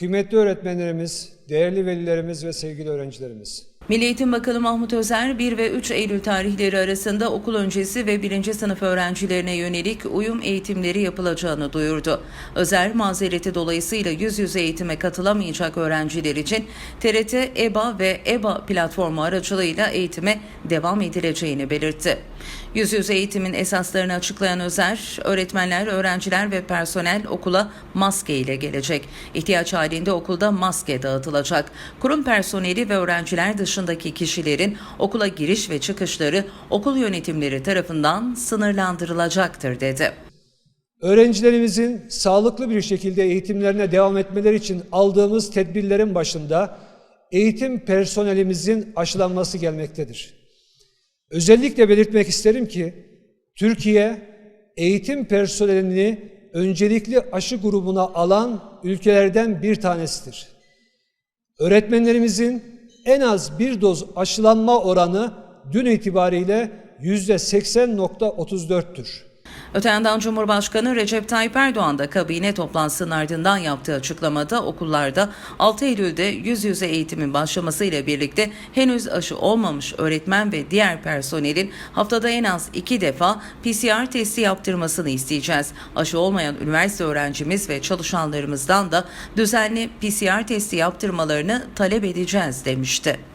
kıymetli öğretmenlerimiz, değerli velilerimiz ve sevgili öğrencilerimiz. Milli Eğitim Bakanı Mahmut Özer 1 ve 3 Eylül tarihleri arasında okul öncesi ve 1. sınıf öğrencilerine yönelik uyum eğitimleri yapılacağını duyurdu. Özer mazereti dolayısıyla yüz yüze eğitime katılamayacak öğrenciler için TRT, EBA ve EBA platformu aracılığıyla eğitime devam edileceğini belirtti. Yüz yüze eğitimin esaslarını açıklayan Özer, öğretmenler, öğrenciler ve personel okula maske ile gelecek. İhtiyaç halinde okulda maske dağıtılacak. Kurum personeli ve öğrenciler dışındaki kişilerin okula giriş ve çıkışları okul yönetimleri tarafından sınırlandırılacaktır dedi. Öğrencilerimizin sağlıklı bir şekilde eğitimlerine devam etmeleri için aldığımız tedbirlerin başında eğitim personelimizin aşılanması gelmektedir. Özellikle belirtmek isterim ki Türkiye eğitim personelini öncelikli aşı grubuna alan ülkelerden bir tanesidir. Öğretmenlerimizin en az bir doz aşılanma oranı dün itibariyle yüzde 80.34'tür. Öte yandan Cumhurbaşkanı Recep Tayyip Erdoğan da kabine toplantısının ardından yaptığı açıklamada okullarda 6 Eylül'de yüz yüze eğitimin başlamasıyla birlikte henüz aşı olmamış öğretmen ve diğer personelin haftada en az iki defa PCR testi yaptırmasını isteyeceğiz. Aşı olmayan üniversite öğrencimiz ve çalışanlarımızdan da düzenli PCR testi yaptırmalarını talep edeceğiz demişti.